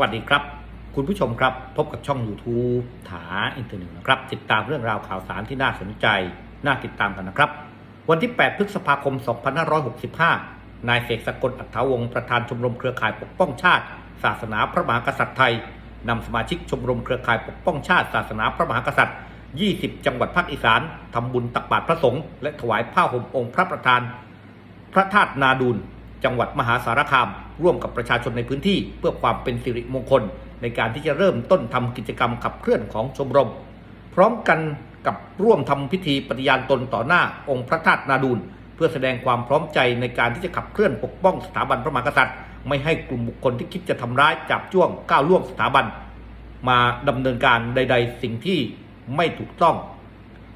วัสดีครับ คุณผู้ชมครับ พบกับช่อง YouTube ถาอินเทอร์เน็ตนะครับ ติดตามเรื่องราวข่าวสารที่น่าสนใจ น่าติดตามกันนะครับ วันที่ 8 พฤษภาคม 2565 นายเสกสกลอัฏฐาวงศ์ประธานชมรมเครือข่ายปกป้องชาติ ศาสนาพระมหากษัตริย์ไทยนำสมาชิกชมรมเครือข่ายปกป้องชาติ ศาสนาพระมหากษัตริย์ 20 จังหวัดภาคอีสานทำบุญตักบาตรพระสงฆ์และถวายผ้าห่มองค์พระประธาน พระธาตุนาดูล จังหวัดมหาสารคาม ร่วมกับประชาชนในพื้นที่ เพื่อความเป็นสิริมงคล ในการที่จะเริ่มต้นทำกิจกรรมขับเคลื่อนของชมรม พร้อมกันกับร่วมทำพิธีปฏิญาณตนต่อหน้าองค์พระธาตุนาดูลเพื่อแสดงความพร้อมใจในการที่จะขับเคลื่อนปกป้องสถาบันพระมหากษัตริย์ ไม่ให้กลุ่มบุคคลที่คิดจะทำร้ายจับจ้วงก้าวล่วงสถาบัน มาดำเนินการใด ๆ สิ่งที่ไม่ถูกต้อง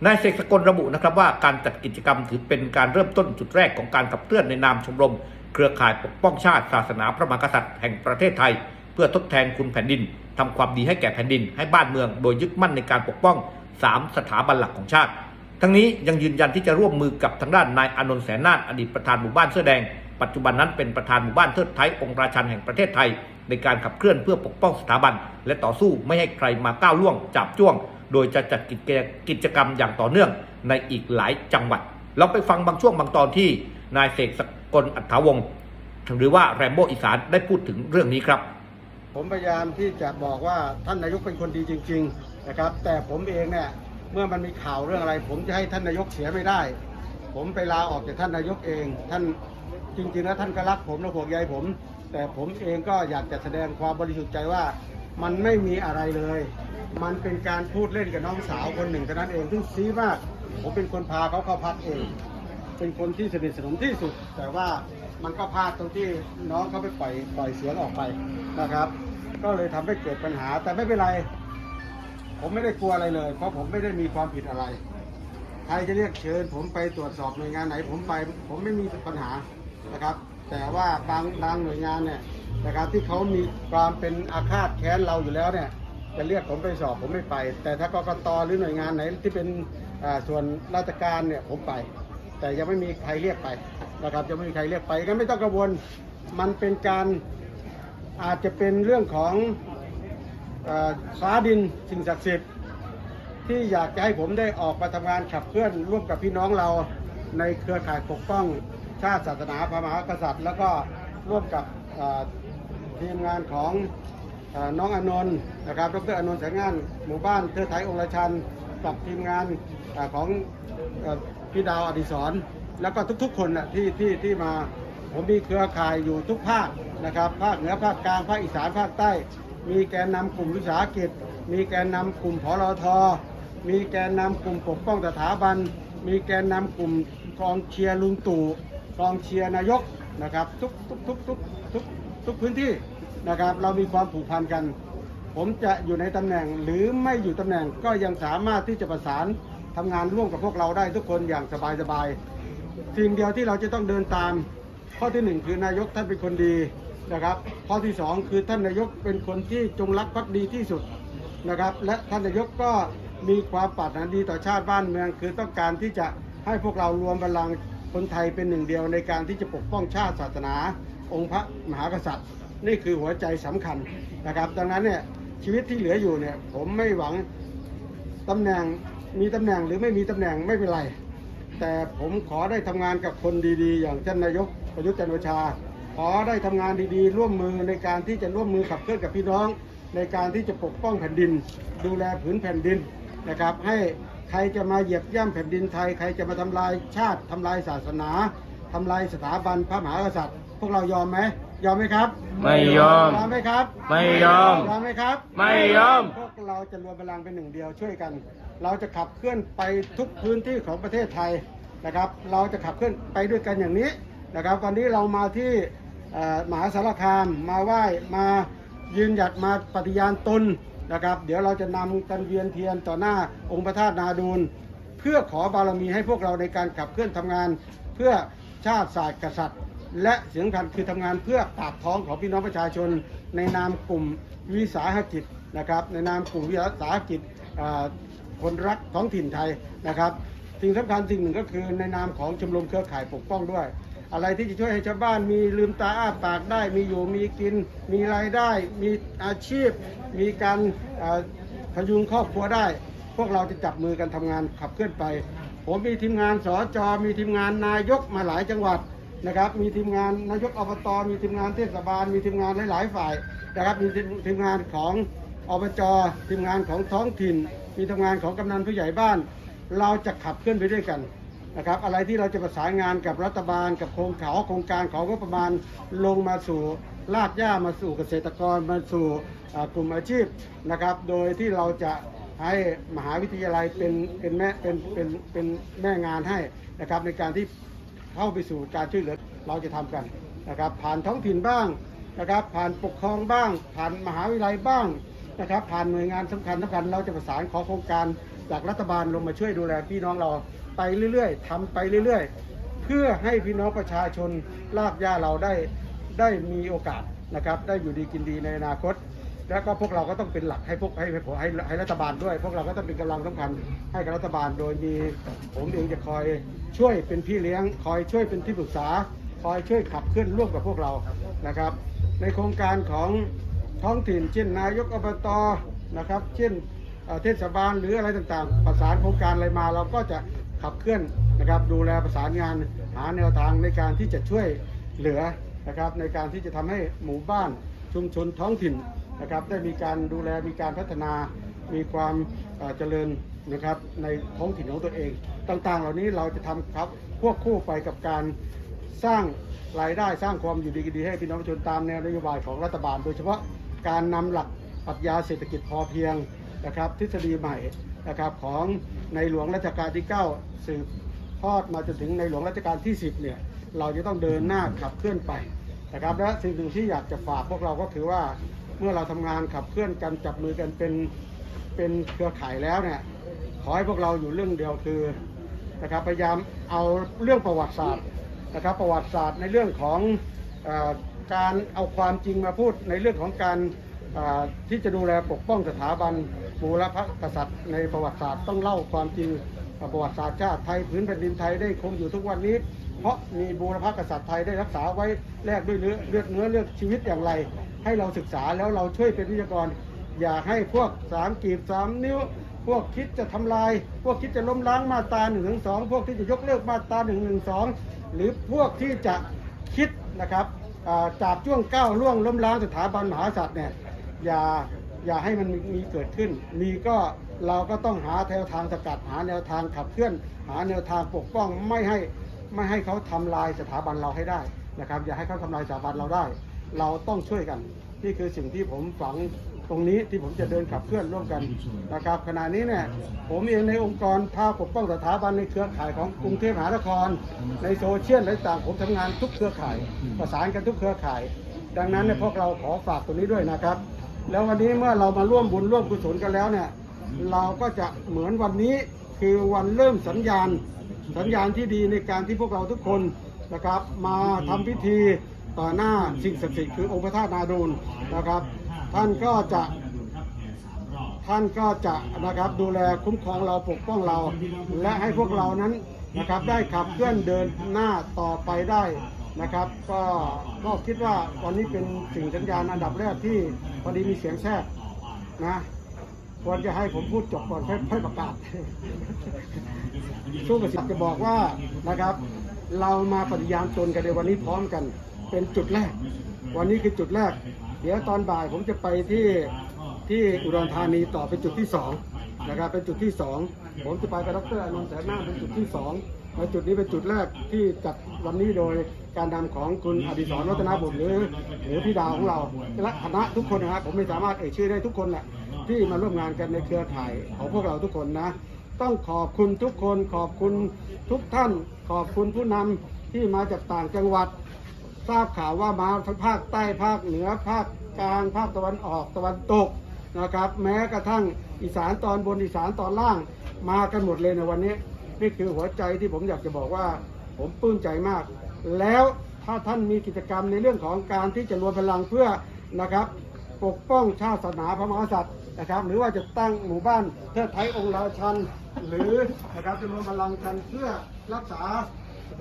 นายเสกสกลระบุนะครับว่าการจัดกิจกรรมถือเป็นการเริ่มต้นจุดแรกของการขับเคลื่อนในนามชมรม เครือข่ายปกป้องชาติศาสนาพระมหากษัตริย์แห่งประเทศไทย เพื่อทดแทนคุณแผ่นดินทำความดีให้แก่แผ่นดิน ให้บ้านเมือง โดยยึดมั่นในการปกป้อง 3 สถาบันหลักของชาติ ทั้งนี้ยังยืนยันที่จะร่วมมือกับทางด้านนายอนนท์แสนนาฏอดีตประธานหมู่บ้านเสื้อแดง ปัจจุบันนั้นเป็นประธานหมู่บ้านเทิดไทยองค์ราชันแห่งประเทศไทย ในการขับเคลื่อนเพื่อปกป้องสถาบัน และต่อสู้ไม่ให้ใครมาก้าวล่วงจับจ้วง โดยจะจัดกิจกรรมอย่างต่อเนื่องในอีกหลายจังหวัด เราไปฟังบางช่วงบางตอนที่นายเสก กลอัฏฐาวงศ์หรือว่าแรมโบ้อีสานได้พูดถึงเรื่องนี้ครับ ผมพยายามที่จะบอกว่าท่านนายกเป็นคนดีจริง ๆนะครับ แต่ผมเองเนี่ยเมื่อมันมีข่าวเรื่องอะไร ผมจะให้ท่านนายกเสียไม่ได้ ผมไปลาออกจากท่านนายกเอง ท่านจริงๆแล้วท่านก็รักผมและห่วงใยผม แต่ผมเองก็อยากจะแสดงความบริสุทธิ์ใจว่ามันไม่มีอะไรเลย มันเป็นการพูดเล่นกับน้องสาวคนหนึ่งเท่านั้นเองซึ่งซีมาก ผมเป็นคนพาเขาเข้าพักเอง เป็นคนที่สนิทสนมที่สุด แต่ว่ามันก็พลาดตรงที่น้องเขาไปปล่อยปล่อยเสียงออกไปนะครับ ก็เลยทำให้เกิดปัญหา แต่ไม่เป็นไร ผมไม่ได้กลัวอะไรเลย เพราะผมไม่ได้มีความผิดอะไรใครจะเรียกเชิญ ผมไปตรวจสอบหน่วยงานไหน ผมไป ผมไม่มีปัญหานะครับ แต่ว่าบางบางหน่วยงานเนี่ยนะครับที่เขามีความเป็นอาฆาตแค้นเราอยู่แล้วเนี่ยจะเรียกผมไปสอบผมไม่ไป แต่ถ้ากรกตหรือหน่วยงานไหนที่เป็นส่วนราชการเนี่ยผมไป แต่ยังไม่มีใครเรียกไปนะครับยังไม่มีใครเรียกไปก็ไม่ต้องกังวลมันเป็นการอาจจะเป็นเรื่องของอ่อฟ้าดินสิ่งศักดิ์สิทธิ์ที่อยากจะให้ผมได้ออกมาทำงานขับเคลื่อนร่วมกับพี่น้องเราในเครือข่ายปกป้องชาติศาสนาพระมหากษัตริย์ แล้วก็ร่วมกับทีมงานของอน้องอนนท์นะครับดรอนนท์แสงงานหมู่บ้านเทิดไทยองค์ราชันกับทีมงานอของ พี่ดาวอดิศรแล้วก็ทุกๆ คนนะที่ที่ที่มา ผมมีเครือข่ายอยู่ทุกภาคนะครับ ภาคเหนือภาคกลางภาคอีสานภาคใต้ มีแกนนำกลุ่มวิสาหกิจ มีแกนนำกลุ่มพลทมีแกนนำกลุ่มปกป้องสถาบัน มีแกนนำกลุ่มกองเชียร์ลุงตู่กองเชียร์นายกนะครับทุกทุกทุกทุกทุกทุกพื้นที่นะครับ เรามีความผูกพันกัน ผมจะอยู่ในตำแหน่งหรือไม่อยู่ตำแหน่งก็ยังสามารถที่จะประสาน ทำงานร่วมกับพวกเราได้ทุกคนอย่างสบายๆสิ่งเดียวที่เราจะต้องเดินตาม ข้อที่หนึ่งคือนายกท่านเป็นคนดีนะครับ ข้อที่สองคือท่านนายกเป็นคนที่จงรักภักดีที่สุดนะครับ และท่านนายกก็มีความปรารถนาดีต่อชาติบ้านเมือง คือต้องการที่จะให้พวกเรารวมพลังคนไทยเป็นหนึ่งเดียวในการที่จะปกป้องชาติศาสนา องค์พระมหากษัตริย์ นี่คือหัวใจสำคัญนะครับ ดังนั้นเนี่ยชีวิตที่เหลืออยู่เนี่ยผมไม่หวังตำแหน่ง มีตำแหน่งหรือไม่มีตำแหน่งไม่เป็นไร แต่ผมขอได้ทำงานกับคนดีๆ อย่างท่านนายกประยุทธ์จันทร์โอชา ขอได้ทำงานดีๆ ร่วมมือในการที่จะร่วมมือขับเคลื่อนกับพี่น้อง ในการที่จะปกป้องแผ่นดิน ดูแลผืนแผ่นดินนะครับ ให้ใครจะมาเหยียบย่ำแผ่นดินไทย ใครจะมาทำลายชาติทำลายศาสนาทำลายสถาบันพระมหากษัตริย์ พวกเรายอมไหม ยอมไหมครับ ไม่ยอม ยอมไหมครับ ไม่ยอม ยอมไหมครับ ไม่ยอม พวกเราจะรวมพลังเป็นหนึ่งเดียวช่วยกัน เราจะขับเคลื่อนไปทุกพื้นที่ของประเทศไทยนะครับ เราจะขับเคลื่อนไปด้วยกันอย่างนี้นะครับ วันนี้เรามาที่เอ่อมหาสารคามมาไหว้มายืนหยัดมาปฏิญาณตนนะครับ เดี๋ยวเราจะนำกันเวียนเทียนต่อหน้าองค์พระธาตุนาดูล เพื่อขอบารมีให้พวกเราในการขับเคลื่อนทำงาน เพื่อชาติศาสตร์กษัตริย์ และเสียงสำคัญคือทำงานเพื่อปากท้องของพี่น้องประชาชน ในนามกลุ่มวิสาหกิจนะครับ ในนามกลุ่มวิสาหกิจคนรักท้องถิ่นไทยนะครับสิ่งสำคัญสิ่งหนึ่งก็คือในนามของชมรมเครือข่ายปกป้องด้วย อะไรที่จะช่วยให้ชาวบ้านมีลืมตาอ้าปากได้ มีอยู่มีกิน มีรายได้ มีอาชีพ มีการพยุงครอบครัวได้ พวกเราจะจับมือกันทำงานขับเคลื่อนไป ผมมีทีมงานสจมีทีมงานนายกมาหลายจังหวัด นะครับ มีทีมงานนายกอบต มีทีมงานเทศบาล มีทีมงานหลายๆฝ่ายนะครับ มีทีมงานของอบจ ทีมงานของท้องถิ่น มีทำงานของกำนันผู้ใหญ่บ้าน เราจะขับเคลื่อนไปด้วยกันนะครับ อะไรที่เราจะประสานงานกับรัฐบาล กับโครงข่าวโครงการของงบประมาณลงมาสู่ลากหญ้ามาสู่เกษตรกรมาสู่กลุ่มอาชีพนะครับ โดยที่เราจะให้มหาวิทยาลัยเป็นเป็นแม่เป็นเป็นเป็นแม่งานให้นะครับในการที่ เข้าไปสู่การช่วยเหลือเราจะทำกันนะครับ ผ่านท้องถิ่นบ้างนะครับ ผ่านปกครองบ้าง ผ่านมหาวิทยาลัยบ้างนะครับ ผ่านหน่วยงานสำคัญสำคัญเราจะประสานขอโครงการจากรัฐบาลลงมาช่วยดูแลพี่น้องเราไปเรื่อยๆทำไปเรื่อยๆ เพื่อให้พี่น้องประชาชนลากย่าเราได้ได้มีโอกาสนะครับ ได้อยู่ดีกินดีในอนาคต แล้วก็พวกเราก็ต้องเป็นหลักให้พวกให้ให้ให้ให้รัฐบาลด้วย พวกเราก็ต้องเป็นกำลังสำคัญให้กับรัฐบาล โดยมีผมเองจะคอยช่วยเป็นพี่เลี้ยง คอยช่วยเป็นที่ปรึกษา คอยช่วยขับเคลื่อนร่วมกับพวกเรานะครับ ในโครงการของท้องถิ่น เช่นนายกอบตนะครับ เช่นเอ่อเทศบาลหรืออะไรต่างๆ ประสานโครงการอะไรมาเราก็จะขับเคลื่อนนะครับดูแลประสานงานหาแนวทางในการที่จะช่วยเหลือนะครับในการที่จะทำให้หมู่บ้านชุมชนท้องถิ่น นะครับได้มีการดูแลมีการพัฒนามีความเจริญนะครับในท้องถิ่นของตัวเอง ต่างๆ เหล่านี้เราจะทำครับควบคู่ไปกับการสร้างรายได้สร้างความอยู่ดีกินดีให้พี่น้องประชาชนตามแนวนโยบายของรัฐบาล โดยเฉพาะการนำหลักปรัชญาเศรษฐกิจพอเพียงนะครับ ทฤษฎีใหม่นะครับของในหลวงรัชกาลที่ 9 สืบทอดมาจนถึงในหลวงรัชกาลที่ 10 เนี่ย เราจะต้องเดินหน้าขับเคลื่อนไปนะครับและสิ่งหนึ่งที่อยากจะฝากพวกเราก็คือว่า เมื่อเราทำงานขับเคลื่อนกันจับมือกันเป็นเป็นเครือข่ายแล้วเนี่ยขอให้พวกเราอยู่เรื่องเดียวคือนะครับพยายามเอาเรื่องประวัติศาสตร์นะครับประวัติศาสตร์ในเรื่องของอการเอาความจริงมาพูดในเรื่องของการที่จะดูแลปกป้องสถาบันบูรพกษัตริย์ ในประวัติศาสตร์ต้องเล่าความจริงประวัติศาสตร์ชาติไทยพื้นแผ่นดินไทยได้คงอยู่ทุกวันนี้ เพราะมีบูรพกษัตริย์ไทยได้รักษาไว้แลกด้วยเลือดเลือดเนื้อเลือดชีวิตอย่างไร ให้เราศึกษาแล้วเราช่วยเป็นวิทยากร อย่าให้พวกสามกีบสามนิ้ว พวกคิดจะทำลาย พวกคิดจะล้มล้างมาตรา1นึพวกที่จะยกเลิกมาตรา1นึหรือพวกที่จะคิดนะครับอ่าจับจ้วงก้าวล่วงล้มล้างสถาบันมหากษัตริย์เนี่ยอย่าอย่าให้มันมีมีเกิดขึ้น มีก็เราก็ต้องหาแนวทางสกัดหาแนวทางขับเคลื่อน หาแนวทางปกป้องไม่ให้ไม่ให้เขาทำลายสถาบันเราให้ได้นะครับ อย่าให้เขาทำลายสถาบันเราได้ เราต้องช่วยกันนี่คือสิ่งที่ผมฝังตรงนี้ที่ผมจะเดินขับเคลื่อนร่วมกันนะครับขณะนี้เนี่ยผมเองในองค์กรภาคปกป้องสถาบันในเครือข่ายของกรุงเทพมหานคร ในโซเชียลและต่างผมทำงานทุกเครือข่าย ประสานกันทุกเครือข่าย ดังนั้นเนี่ยพวกเราขอฝากตรงนี้ด้วยนะครับ แล้ววันนี้เมื่อเรามาร่วมบุญร่วมกุศลกันแล้วเนี่ยเราก็จะเหมือนวันนี้คือวันเริ่มสัญญาณ สัญญาณที่ดีในการที่พวกเราทุกคนนะครับ มาทำพิธี ต่อหน้าสิ่งศักดิ์สิทธิ์คือองค์พระธาตุนาดูลนะครับ ท่านก็จะท่านก็จะนะครับดูแลคุ้มครองเราปกป้องเรา และให้พวกเรานั้นนะครับได้ขับเคลื่อนเดินหน้าต่อไปได้นะครับ ก็ก็คิดว่าวันนี้เป็นสิ่งสัญญาณอันดับแรกที่พอดีมีเสียงแทรกนะควรจะให้ผมพูดจบก่อนค่อยประกาศสู้กับสิทธิ์จะบอกว่านะครับ เรามาปฏิญาณตนกันในวันนี้พร้อมกัน เป็นจุดแรก วันนี้คือจุดแรก เดี๋ยวตอนบ่ายผมจะไปที่ที่อุดรธานีต่อเป็นจุดที่สองนะครับเป็นจุดที่สองผมจะไปกับดรอนนท์แสนนาเป็นจุดที่สองและจุดนี้เป็นจุดแรกที่จัดวันนี้โดยการนำของคุณอดิศรวัฒนบุตรหรือหรือพี่ดาวของเราและคณะทุกคนนะครับผมไม่สามารถเอ่ยชื่อได้ทุกคนแหละที่มาร่วมงานกันในเครือข่ายของพวกเราทุกคนนะ ต้องขอบคุณทุกคนขอบคุณทุกท่าน ขอบคุณผู้นำที่มาจากต่างจังหวัด ทราบข่าวว่ามาทั้งภาคใต้ภาคเหนือภาคกลางภาคตะวันออกตะวันตกนะครับ แม้กระทั่งอีสานตอนบนอีสานตอนล่างมากันหมดเลยในวันนี้ นี่คือหัวใจที่ผมอยากจะบอกว่า ผมปลื้มใจมาก แล้วถ้าท่านมีกิจกรรมในเรื่องของการที่จะรวมพลังเพื่อนะครับ ปกป้องชาติศาสนาพระมหากษัตริย์นะครับ หรือว่าจะตั้งหมู่บ้านเทิดไทยองค์ราชัน หรือนะครับจะรวมพลังกันเพื่อรักษา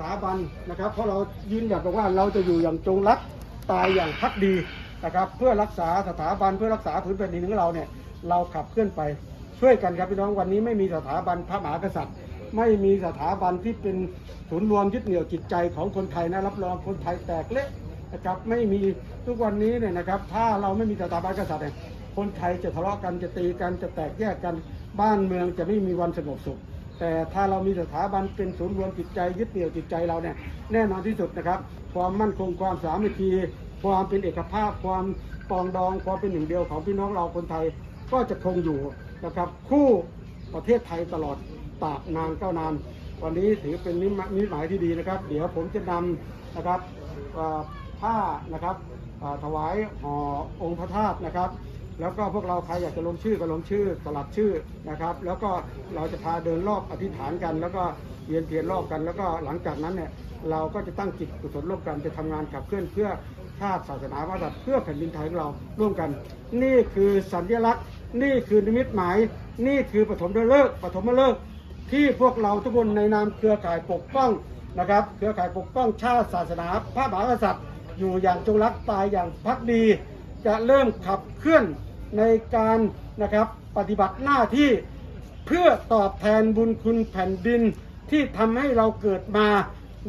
ถาบันนะครับ เพราะเรายืนหยัดบอกว่าเราจะอยู่อย่างจงรักตายอย่างพักดีนะครับ เพื่อรักษาสถาบันเพื่อรักษาพื้นแผ่นดินของเราเนี่ยเราขับเคลื่อนไปช่วยกันครับพี่น้องวันนี้ไม่มีสถาบันพระมหากษัตริย์ ไม่มีสถาบันที่เป็นศูนย์รวมยึดเหนี่ยวจิตใจของคนไทยนะรับรองคนไทยแตกเละนะครับไม่มีทุกวันนี้เนี่ยนะครับ ถ้าเราไม่มีสถาบันกษัตริย์เนี่ยคนไทยจะทะเลาะกันจะตีกันจะแตกแยกกันบ้านเมืองจะไม่มีวันสงบสุข แต่ถ้าเรามีสถาบันเป็นศูนย์รวมจิตใจยึดเหนี่ยวจิตใจเราเนี่ยแน่นอนที่สุดนะครับ ความมั่นคงความสามัคคีความเป็นเอกภาพ ความปองดองความเป็นหนึ่งเดียวของพี่น้องเราคนไทยก็จะคงอยู่นะครับ คู่ประเทศไทยตลอดตาบนานเก้านาน วันนี้ถือเป็นนิมิตหมายที่ดีนะครับ เดี๋ยวผมจะนำนะครับผ้านะครับถวายห่อองค์พระธาตุนะครับ แล้วก็พวกเราใครอยากจะลงชื่อก็ลงชื่อสลักชื่อนะครับ แล้วก็เราจะพาเดินรอบอธิษฐานกัน แล้วก็เวียนเทียนรอบกัน แล้วก็หลังจากนั้นเนี่ยเราก็จะตั้งจิตกุศลร่วมกันจะทำงานขับเคลื่อนเพื่อชาติศาสนาพระมหากษัตริย์เพื่อแผ่นดินไทยของเราร่วมกัน นี่คือสัญลักษณ์ นี่คือนิมิตหมาย นี่คือปฐมฤกษ์ปฐมฤกษ์ที่พวกเราทุกคนในนามเครือข่ายปกป้องนะครับ เครือข่ายปกป้องชาติศาสนาพระมหากษัตริย์ อยู่อย่างจงรักตายอย่างพักดี จะเริ่มขับเคลื่อน ในการนะครับปฏิบัติหน้าที่เพื่อตอบแทนบุญคุณแผ่นดินที่ทำให้เราเกิดมา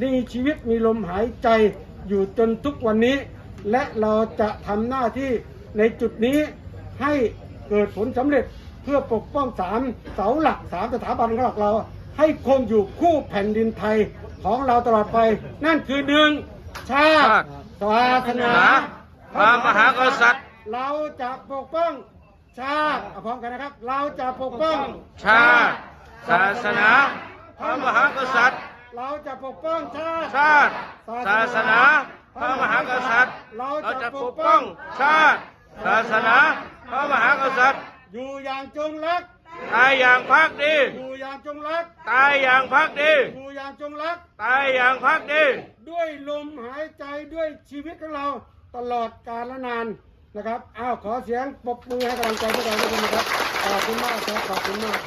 มีชีวิตมีลมหายใจอยู่จนทุกวันนี้ และเราจะทำหน้าที่ในจุดนี้ให้เกิดผลสำเร็จเพื่อปกป้องสามเสาหลักสามสถาบันของเรา ให้คงอยู่คู่แผ่นดินไทยของเราตลอดไป นั่นคือหนึ่งชาติศาสนาพระมหากษัตริย์ เราจะปกป้องชาติเอาพร้อมกันนะครับ เราจะปกป้อง ชาติ ศาสนา พระมหากษัตริย์ เราจะปกป้องชาติ ชาติ ศาสนา พระมหากษัตริย์ เราเราจะจะปปกกป้ป้อองงชาติ ศาสนา พระมหากษัตริย์ อยู่อย่างจงรัก ตายอย่างพักดี อยู่อย่างจงรัก ตายอย่างพักดี อยู่อย่างจงรัก ตายอย่างพักดี ด้วยลมหายใจด้วยชีวิตของเราตลอดกาลนาน นะครับ อ้าว ขอเสียงปรบมือให้กำลังใจพวกเราด้วยนะครับ ขอบคุณมากครับ ขอบคุณมาก